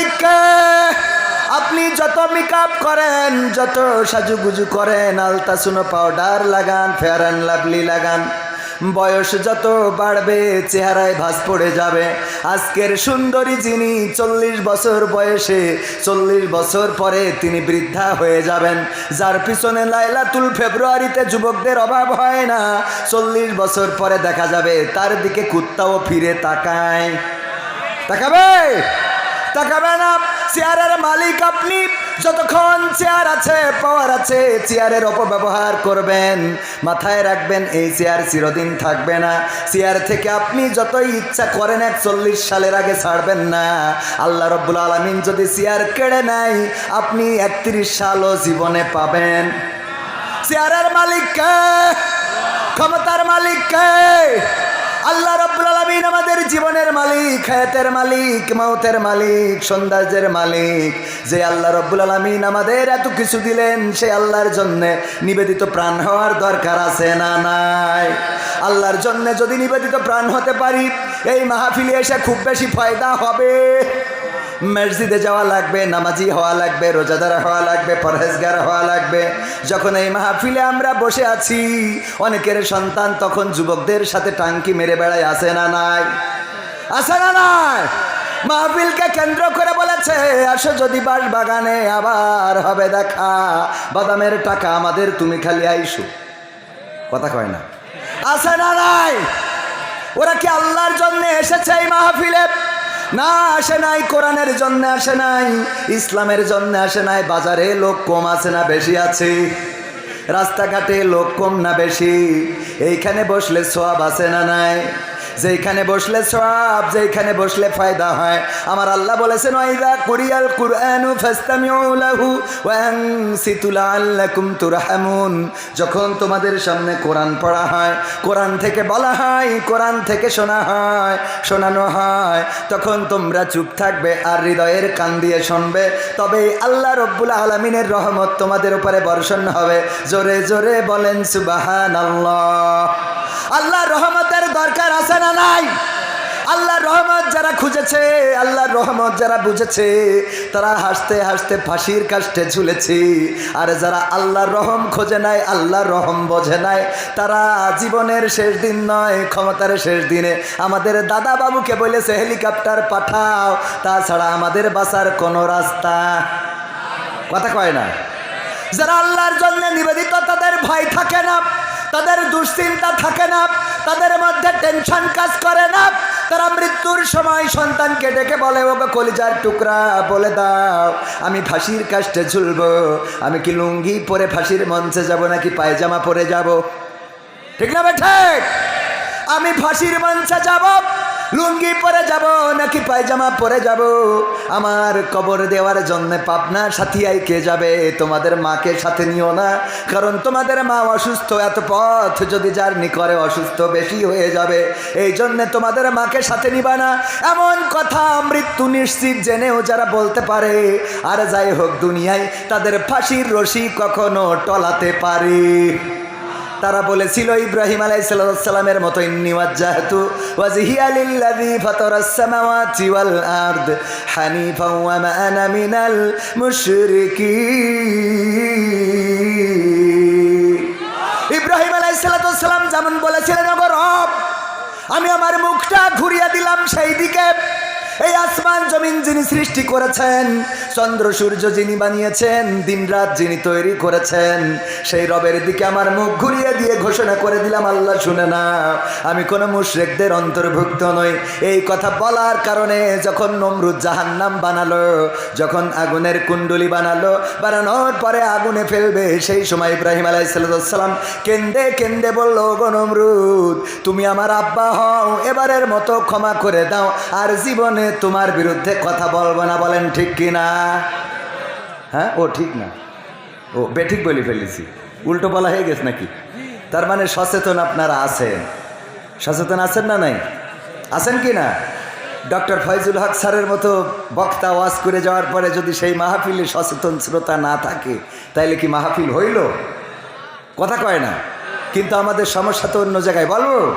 মালিককে আপনি যত মেকআপ করেন, যত সাজুগুজু করেন আলতাসুনো পাউডার লাগান ফেয়ার অ্যান্ড লাভলি লাগান। বয়স যত বাড়বে, চেহারায় ভাস পড়ে যাবে। আজকের সুন্দরী যিনি চল্লিশ বছর বয়সে, চল্লিশ বছর পরে তিনি বৃদ্ধা হয়ে যাবেন। যার পিছনে লাইলাতুল ফেব্রুয়ারিতে যুবকদের অভাব হয় না। চল্লিশ বছর পরে দেখা যাবে, তার দিকে কুত্তাও ফিরে তাকায়। তাকাবে? তাকাবে চেয়ারের মালিক আপনি, যতক্ষণ চেয়ার আছে পাওয়ার আছে, চেয়ারের অপব্যবহার করবেন। মাথায় রাখবেন, এই চেয়ার চিরদিন থাকবে না। চেয়ার থেকে আপনি যতই ইচ্ছা করেন, একচল্লিশ সালের আগে ছাড়বেন না। আল্লাহ রব্বুল আলমিন যদি চেয়ার কেড়ে নেয়, আপনি একত্রিশ সালও জীবনে পাবেন। চেয়ারের মালিককে, ক্ষমতার মালিককে আল্লাহ রব্বুল আলমিন আমাদের জীবনের মালিক, হায়াতের মালিক, মাউতের মালিক সৌন্দর্যের মালিক। যে আল্লাহ রব্বুল আলমিন আমাদের এত কিছু দিলেন, সে আল্লাহর জন্যে নিবেদিত প্রাণ হওয়ার দরকার আছে না নাই? আল্লাহর জন্যে যদি নিবেদিত প্রাণ হতে পারি, এই মাহফিলে এসে খুব বেশি ফায়দা হবে। মসজিদে যাওয়া লাগবে, নামাজি হওয়া লাগবে, রোজাদার হওয়া লাগবে, পরহেজগার হওয়া লাগবে। যখন এই মাহফিলে আমরা বসে আছি, অনেকের সন্তান তখন যুবকদের সাথে টাঙ্কি মেরে বেড়ায় আসে না নাই? আসে না নাই? মাহফিলকে কেন্দ্র করে বলেছে, আসো যদি বাস বাগানে আবার হবে দেখা। বাদামের টাকা আমাদের, তুমি খালি আইসো। কথা কয় না। আসে না নাই? ওরা কি আল্লাহর জন্য এসেছে এই মাহফিলে? না আসে নাই, কোরআনের জন্য আসে নাই, ইসলামের জন্য আসে নাই, বাজারে লোক কম আছে না বেশি আছে? রাস্তাঘাটে লোক কম না বেশি? এইখানে বসলে সোয়াব আছে না নাই? যেইখানে বসলে সব যেইখানে বসলে ফায়দা হয়। আমার আল্লাহ বলেছেন, ওয়াইদা কুরিয়াল কুরআনু ফাস্তামিউ লাহু ওয়ানসিতু তুরহামুন। যখন তোমাদের সামনে কোরআন পড়া হয়, কোরআন থেকে বলা হয়, কোরআন থেকে শোনা হয়, শোনানো হয়, তখন তোমরা চুপ থাকবে আর হৃদয়ের কান দিয়ে শুনবে। তবে আল্লাহ রব্বুল আলমিনের রহমত তোমাদের উপরে বর্ষণ হবে। জোরে জোরে বলেন সুবাহান আল্লাহ আল্লাহ রহমতের দরকার আছে না নাই? আল্লাহর রহমত যারা খুঁজেছে, আল্লাহর রহমত যারা বুঝেছে, তারা হাসতে হাসতে ফাঁসির কাষ্টে ঝুলেছে। আর যারা আল্লাহর রহম খোঁজে নাই, আল্লাহর রহম বোঝে নাই, তারা জীবনের শেষ দিন নয়, ক্ষমতার শেষ দিনে। আমাদের দাদা বাবুকে বলেছে, হেলিকপ্টার পাঠাও, তাছাড়া আমাদের বাসার কোনো রাস্তা কথা কয় না? যারা আল্লাহর জন্য নিবেদিত, তাদের ভয় থাকে না, তাদের দুশ্চিন্তা থাকে না। তাদের মধ্যে টেনশন কাজ করে না। তারা মৃত্যুর সময় সন্তানকে ডেকে বলে ওকে কলিজার টুকরা, বলে দাও, আমি ফাঁসির কাস্টে ঝুলবো। আমি কি লুঙ্গি পরে ফাঁসির মঞ্চে যাব নাকি পায়জামা পরে যাব? ঠিক না ঠিক? আমি ফাঁসির মঞ্চে যাব, লুঙ্গি পরে যাব নাকি পায়জামা পরে যাব? আমার কবর দেওয়ার জন্য পাবনা সাথিয়াই কে যাবে? তোমাদের মাকে সাথে নিও না, কারণ তোমাদের মা অসুস্থ, এত পথ যদি জার্নি করে অসুস্থ বেশি হয়ে যাবে, এই জন্যে তোমাদের মাকে সাথে নিবা না। এমন কথা মৃত্যু নিশ্চিত জেনেও যারা বলতে পারে, আর যাই হোক দুনিয়ায় তাদের ফাঁসির রশি কখনো টলাতে পারে। তারা বলেছিল, ইব্রাহিম আলাইসাল্লামের মতো ইব্রাহিম আলাইসাল্লাম যেমন বলেছিলেন, ওগো রব, আমি আমার মুখটা ঘুরিয়ে দিলাম সেই দিকে। এই আসমান জমিন যিনি সৃষ্টি করেছেন। চন্দ্র, সূর্য যিনি বানিয়েছেন দিনরাত যিনি তৈরি করেছেন, সেই রবের দিকে আমার মুখ ঘুরিয়ে দিয়ে ঘোষণা করে দিলাম, আল্লাহ শুনে না। আমি কোনো মুশরেকদের অন্তর্ভুক্ত নই। এই কথা বলার কারণে যখন নমরুদ জাহান্নাম বানালো, যখন আগুনের কুণ্ডলি বানালো, বানানোর পরে আগুনে ফেলবে, সেই সময় ইব্রাহিম আলাইসাল্লাম কেন্দে কেন্দে বলল গো তুমি আমার আব্বা হও, এবারের মতো ক্ষমা করে দাও, আর জীবনে তোমার বিরুদ্ধে কথা বলব না, বলেন ঠিক কি না? হ্যাঁ? ও ঠিক না। ও বেঠিক বলি ফেলেছি। উল্টো বলা হয়ে গেছে নাকি? তার মানে সচেতন আপনারা আছেন। সচেতন আছেন না নাই? আছেন কি না? ডক্টর ফয়জুল হক স্যারের মতো বক্তা ওয়াজ করে যাওয়ার পরে যদি সেই মাহফিলে সচেতন শ্রোতা না থাকে, তাইলে কি মাহফিল হইল? কথা কয় না। কিন্তু আমাদের সমস্যা তো অন্য জায়গায়, বলব?